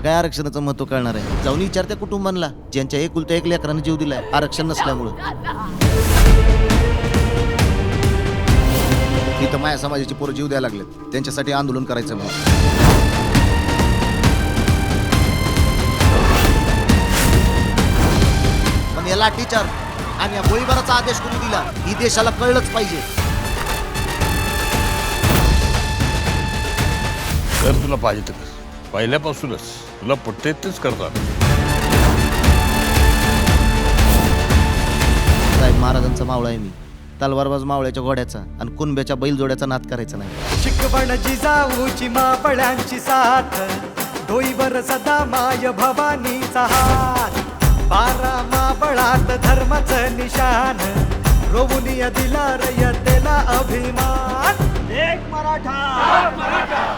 काय आरक्षणाचं महत्त्व कळणार आहे? जाऊन विचारत्या कुटुंबांना ज्यांच्या एकुलत्या एक लेकरानं जीव दिलाय आरक्षण नसल्यामुळं. इथं माया समाजाची पोरं जीव द्यायला लागलेत. त्यांच्यासाठी आंदोलन करायचं म्हणून. पण या लाठीचार आणि या गोळीबाराचा आदेश कोणी दिला ही देशाला कळलंच पाहिजे. कर तुला पाहिजे तर पहिल्यापासूनच. तुला पटते तेच करतात. साहेब महाराजांचा मावळा आहे मी. तलवारबाज मावळ्याच्या घोड्याचा आणि कुणब्याच्या बैलजोड्याचा नाद करायचा नाही. शिकवण जिजाऊची मापळ्यांची साथ. डोईवर सदा माय भवानीचा हात. बारा मापळात धर्माचं निशान. रोवुनिया दिला रयतेला अभिमान. एक मराठा.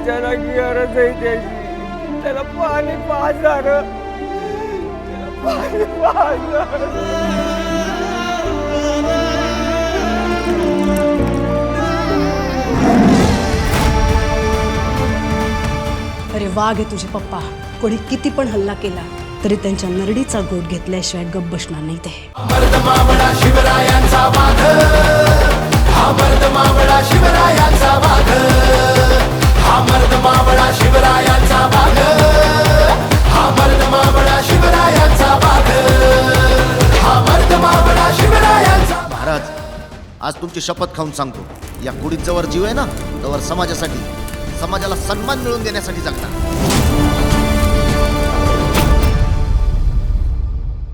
समाजाला गरज आहे त्याची. त्याला पाणी पाजार त्याला पाणी पाजार अरे वाघ आहे तुझे पप्पा. कोणी किती पण हल्ला केला तरी त्यांच्या नरडीचा गोट घेतल्याशिवाय गप बसणार नाही ते. आज तुमची शपथ खाऊन सांगतो. या कुडीत जवळ जीव आहे ना तवर समाजासाठी समाजाला सन्मान मिळवून देण्यासाठी जगणार